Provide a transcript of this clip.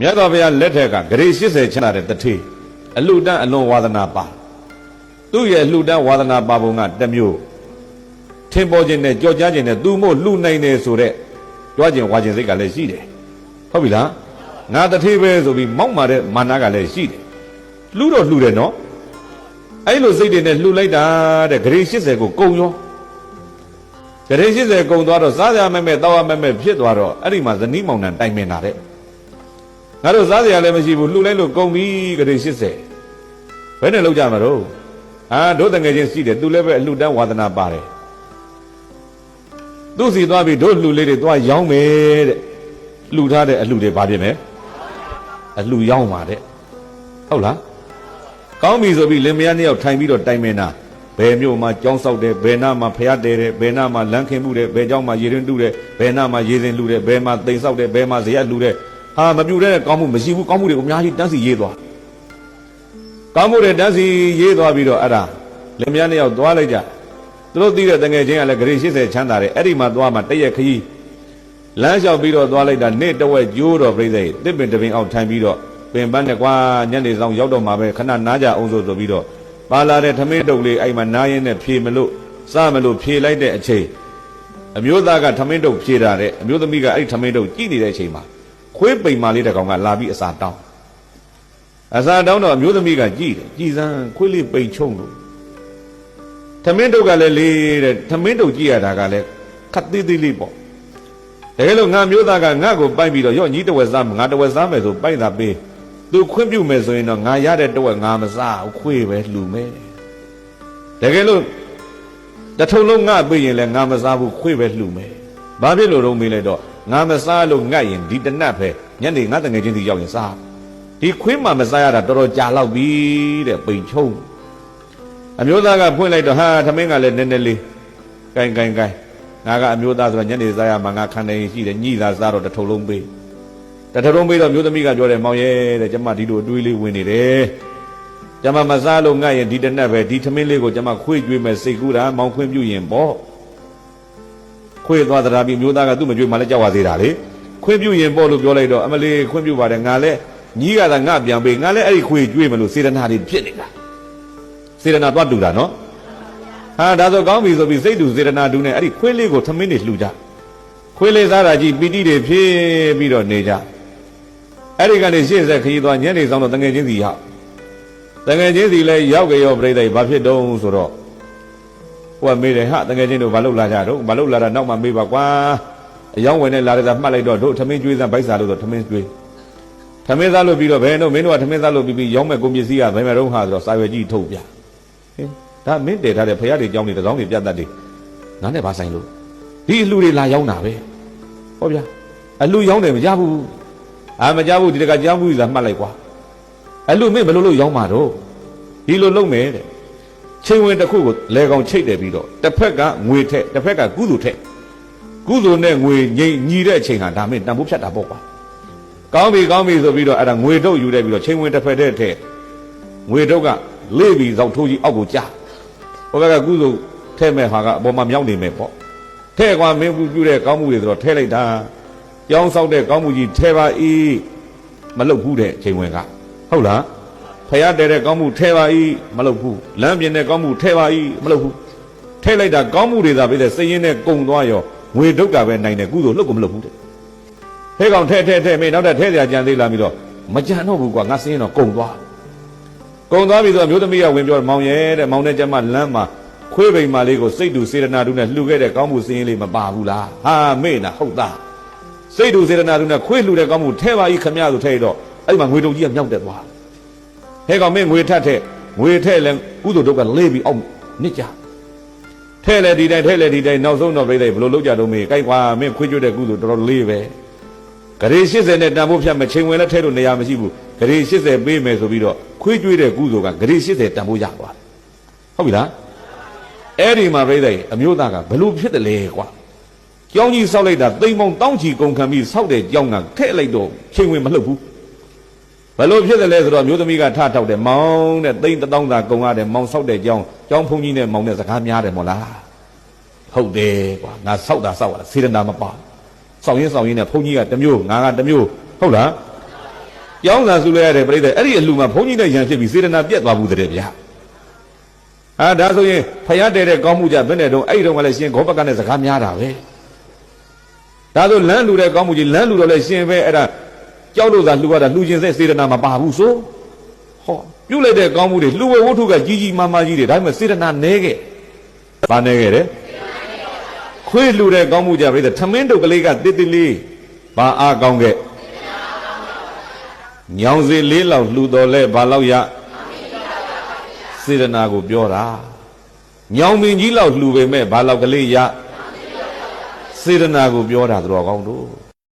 မြတ်စွာဘုရားလက်ထက်ကဂရေ80ချမ်းသာတဲ့တထေးအလှတန်းအလွန်ဝါသနာပါသူ့ရဲ့အလှတန်းဝါသနာပါပုံကတစ်မျိုးထင်ပေါ်ခြင်းနဲ့ကြော်ကြားခြင်းနဲ့သူမို့လှနိုင်တယ်ဆိုတဲ့ကြွားခြင်းဝါခြင်းစိတ်ကလည်းရှိတယ်ဟုတ်ပြီလားငါတထေးပဲဆိုပြီးမောက်မာတဲ့မာနကလည်းရှိတယ်လှတော့လှတယ်နော်အဲ့လိုစိတ်တွေနဲ့လှလိုက်တာတဲ့ဂရေ80ကိုကုံရောဂရေ80ကုံသွားတော့စားရမဲ့မဲ့တောက်ရမဲ့မဲ့ဖြစ်သွားတော့အဲ့ဒီမှာဇနီးမောင်နှံတိုင်ပင်တာတဲ့ ငါတို့စားစရာလည်းမရှိဘူးလှူလိုက်လို့ကုန်ပြီကတိ80ဘယ်နဲ့လောက်ကြမှာတော့အာတို့တငယ်ချင်းရှိတယ်သူလည်းပဲအလှတန်းဝါသနာပါတယ်သူ့စီသွားပြီးတို့လှူလေးတွေသွားရောင်းမယ်တဲ့လှူထားတဲ့အလှတွေဘာဖြစ်မလဲအလှရောင်းပါတဲ့ဟုတ်လားကောင်းပြီဆိုပြီးလင်မယားနှစ်ယောက်ထိုင်ပြီးတော့တိုင်မင်တာဘယ်မြို့မှာကြောင်းဆောက်တယ်ဘယ်နာမှာဖျားတဲတယ်ဘယ်နာမှာလမ်းခင်မှုတယ်ဘယ်ကြောင်းမှာရေရင်တူးတယ်ဘယ်နာမှာရေစင်လူတယ်ဘယ်မှာတိမ်ဆောက်တယ်ဘယ်မှာဇရက်လူတယ် ဟာမပြူတဲ့ကောင်းမှုမရှိဘူးကောင်းမှုတွေကိုအများကြီးတန်းစီရေးသွားကောင်းမှုတွေတန်းစီရေးသွားပြီးတော့အဲ့ဒါလင်မယားနှစ်ယောက်သွားလိုက်ကြသူတို့သိတဲ့တငယ်ချင်းကလည်းဂရေ80ချမ်းသာတယ်အဲ့ဒီမှာသွားမှတည့်ရက်ခကြီးလမ်းလျှောက်ပြီးတော့သွားလိုက်တာနေ့တစ်ဝက်ကျိုးတော့ပြိဿရဲ့တစ်ပင်တစ်ပင်အောက်ထိုင်ပြီးတော့ပင်ပန်းနဲ့ကွာညနေဆောင်ရောက်တော့မှာပဲခဏနားကြအောင်ဆိုဆိုပြီးတော့ပါလာတဲ့ထမင်းတုပ်လေးအဲ့မှာနားရင်းနဲ့ဖြေမလို့စမလို့ဖြေလိုက်တဲ့အချိန်အမျိုးသားကထမင်းတုပ်ဖြေတာတဲ့အမျိုးသမီးကအဲ့ဒီထမင်းတုပ်ကြည့်နေတဲ့အချိန်မှာ ခွေးပိန်မာလေးတစ်ကောင်ကလာပြီးအစာတောင်းအစာတောင်းတော့အမျိုးသမီးကကြည့်တယ်ကြည်စမ်းခွေးလေးပိန်ချုံလို့ထမင်းတုပ်ကလည်းလေးတဲ့ထမင်းတုပ်ကြည့်ရတာကလည်းခတ်သေးသေးလေးပေါ့တကယ်လို့ငါမျိုးသားကငါ့ကိုပိုက်ပြီးတော့ရော့ညီတဝက်စားငါတဝက်စားမယ်ဆိုပိုက်တာပေးသူခွင့်ပြုမယ်ဆိုရင်တော့ငါရတဲ့တဝက်ငါမစားဘူးခွေးပဲလှူမယ်တကယ်လို့တထုံလုံးငါပေးရင်လည်းငါမစားဘူးခွေးပဲလှူမယ်ဘာဖြစ်လို့တော့မေးလိုက်တော့ ငါမစားလို့ငတ်ရင်ဒီတနတ်ပဲညနေငါတငယ်ချင်းစီရောက်ရင်စားဒီခွေးမှမစားရတာတော်တော်ကြာလောက်ပြီတဲ့ပိန်ချုံအမျိုးသားကဖွင့်လိုက်တော့ဟာသမင်းကလည်းနည်းနည်းလေးကိုင်ကိုင်ကိုင်ငါကအမျိုးသားဆိုတော့ညနေစားရမှာငါခံနေရှိတယ်ညှိသာစားတော့တထုံလုံးပေးတထုံလုံးပေးတော့မျိုးသမီးကပြောတယ်မောင်ရဲ့တဲ့ကျမဒီလိုအတွေးလေးဝင်နေတယ်ကျမမစားလို့ငတ်ရင်ဒီတနတ်ပဲဒီသမင်းလေးကိုကျမခွေးကြွေးမယ်စိတ်ကူးတာမောင်ခွင့်ပြုရင်ပေါ့ ခွေးသွားတရားပြီးမျိုးသားကသူ့မကြွေးမှလည်းကြောက်ပါသေးတာလေခွင့်ပြုရင်ပေါ့လို့ပြောလိုက်တော့အမလေးခွင့်ပြုပါတယ်ငါလည်းညီးကသာငါပြန်ပေးငါလည်းအဲ့ဒီခွေးကြွေးမလို့စေတနာတွေဖြစ်နေတာစေတနာသွားတူတာနော်ဟာဒါဆိုကောင်းပြီဆိုပြီးစိတ်တူစေတနာတူနဲ့အဲ့ဒီခွေးလေးကိုသမင်းတွေလှူကြခွေးလေးစားတာကြီးပီတိတွေဖြည့်ပြီးတော့နေကြအဲ့ဒီကနေရှေ့ဆက်ခရီးသွားညနေဆောင်တော့တငယ်ချင်းစီရောက်တငယ်ချင်းစီလည်းရောက်ကြရောပြိဿဘာဖြစ်တုံးဆိုတော့ ဟိုကမေးတယ်ဟာတငယ်ချင်းတို့ဘာလုပ်လာကြတော့ဘာလုပ်လာတာနောက်မှမေးပါကွာအယောင်းဝင်နဲ့လာတဲ့သာမှတ်လိုက်တော့တို့သမင်းကျွေးစမ်းဗိုက်စားလို့ဆိုသမင်းကျွေးသမင်းစားလို့ပြီးတော့ဘယ်တော့မင်းတို့ကသမင်းစားလို့ပြီးပြီးရောင်းမဲ့ကုန်ပစ္စည်းကဘယ်မှာတော့ဟာဆိုတော့စာရွက်ကြီးထုတ်ပြဟင်ဒါမင်းတည်ထားတဲ့ဖရားတွေကြောင်းတွေတစောင်းတွေပြတ်တတ်တယ်ငါနဲ့ဘာဆိုင်လို့ဒီအလှတွေလာရောက်တာပဲဟောဗျာအလှရောက်တယ်မကြဘူးအာမကြဘူးဒီတကကြားဘူးသာမှတ်လိုက်ကွာအလှမင်းဘယ်လိုလုပ်ရောက်မှာတော့ဒီလိုလုပ်မယ်တဲ့ ချိန်ဝင်တစ်ခုကိုလဲကောင်ချိတ်တယ်ပြီးတော့တစ်ဖက်ကငွေထက်တစ်ဖက်ကကုသိုလ်ထက်ကုသိုလ်နဲ့ငွေငိမ့်ညီတဲ့အချိန်ဟာဒါမင်းတန်ဖိုးဖြတ်တာပေါ့ကွာကောင်းပြီကောင်းပြီဆိုပြီးတော့အဲ့ဒါငွေထုတ်ယူတယ်ပြီးတော့ချိန်ဝင်တစ်ဖက်တည်းထက်ငွေထုတ်ကလေးပြီးဇောက်ထိုးကြီးအောက်ကိုကြားဟိုဘက်ကကုသိုလ်ထဲ့မဲ့ဟာကအပေါ်မှာမြောက်နေမယ်ပေါ့ထဲ့ကွာမင်းပြုတဲ့ကောင်းမှုတွေဆိုတော့ထဲ့လိုက်တာကြောင်းဆောက်တဲ့ကောင်းမှုကြီးထဲပါဤမလုပ်ဘူးတဲ့အချိန်ဝင်ကဟုတ်လား ဖယားတဲတဲ့ကောင်းမှုထဲပါဤမလုပ်ဘူးလမ်းပြင်တဲ့ကောင်းမှုထဲပါဤမလုပ်ဘူးထဲ့လိုက်တာကောင်းမှုတွေသာပဲတဲ့စိတ်ရင်းနဲ့ကုံသွားရောငွေဒုက္ခပဲနိုင်တယ်ကုသိုလ်လှုပ်ကိုမလုပ်ဘူးတဲ့ဟဲကောင်ထဲ့ထဲ့ထဲ့မေးနောက်တဲ့ထဲ့စရာကြံသေးလာပြီးတော့မကြံတော့ဘူးကွာငါစိတ်ရင်းတော့ကုံသွားကုံသွားပြီဆိုတော့မျိုးသမီးကဝင်ပြောမောင်ရဲတဲ့မောင်နဲ့ကျမလမ်းမှာခွေးပိန်မာလေးကိုစိတ်တူစေတနာတူနဲ့လှူခဲ့တဲ့ကောင်းမှုစင်းလေးမပါဘူးလားဟာမေ့နာဟုတ်သားစိတ်တူစေတနာတူနဲ့ခွေးလှူတဲ့ကောင်းမှုထဲပါကြီးခမရဆိုထဲတော့အဲ့ဒီမှာငွေတုံကြီးကမြောက်တက်သွား ဟဲကောင်မင်းငွေထက်တဲ့ငွေထဲလဲကုသိုလ်တော့ကလေးပြီးအောက်နစ်ကြထဲလဲဒီတိုင်းထဲလဲဒီတိုင်းနောက်ဆုံးတော့ပြိသိဘယ်လိုလုပ်ကြတော့မေးကြိုက်ကွာမင်းခွေးကျွတ်တဲ့ကုသိုလ်တော်တော်လေးပဲဂရေ80နဲ့တန်ဖို့ဖြတ်မချိန်ဝင်လဲထဲလို့နေရာမရှိဘူးဂရေ80ပေးမယ်ဆိုပြီးတော့ခွေးကျွေးတဲ့ကုသိုလ်ကဂရေ80တန်ဖို့ရသွားတယ်ဟုတ်ပြီလားအဲ့ဒီမှာပြိသိအမျိုးသားကဘလို့ဖြစ်တယ်လဲကွာကြောင်းကြီးဆောက်လိုက်တာတိမ်ပေါင်းတောင်းချီကုန်ခံပြီးဆောက်တဲ့ကြောင်းကထဲ့လိုက်တော့ချိန်ဝင်မလှုပ်ဘူး ဘလို့ဖြစ်တယ်လဲဆိုတော့မျိုးသမီးကထထောက်တယ်မောင်းတဲ့တိမ်တောင်းသာကုန်ရတယ်မောင်းဆောက်တဲ့ကြောင်းကြောင်းဖုန်ကြီးနဲ့မောင်းတဲ့စကားများတယ်မို့လားဟုတ်တယ်ကွာငါဆောက်တာဆောက်ရတာစေတနာမပါစောင့်ရင်းစောင့်ရင်းနဲ့ဘုန်းကြီးကတစ်မျိုးငါကတစ်မျိုးဟုတ်လားကျောင်းစာစုလိုက်ရတဲ့ပြိတ္တအဲ့ဒီအလှမှာဘုန်းကြီးနဲ့ရံဖြစ်ပြီးစေတနာပြက်သွားဘူးတဲ့ဗျာအာဒါဆိုရင်ဖယားတဲတဲ့ကောင်းမှုကြဘယ်နဲ့တော့အဲ့ဒီတော့ကလည်းရှင်ဂောဘကနဲ့စကားများတာပဲဒါဆိုလမ်းလူတဲ့ကောင်းမှုကြီးလမ်းလူတော့လည်းရှင်ပဲအဲ့ဒါ ကြောက်လို့သာလှူရတာလှူခြင်းစိတ်စေတနာမပါဘူးဆိုဟောပြုတ်လိုက်တဲ့ကောင်းမှုတွေလှူဝဝတ္ထုကကြီးကြီးမားမားကြီးတွေဒါပေမဲ့စေတနာနဲခဲ့ဘာနဲခဲ့တယ်ခွေးလှူတဲ့ကောင်းမှုကြပြိတ္တထမင်းတုပ်ကလေးကတစ်တစ်လေးဘာအားကောင်းခဲ့ညောင်စီလေးလောက်လှူတော်လဲဘာလောက်ရစေတနာကိုပြောတာညောင်ပင်ကြီးလောက်လှူပေမဲ့ဘာလောက်ကလေးရစေတနာကိုပြောတာသူတော်ကောင်းတို့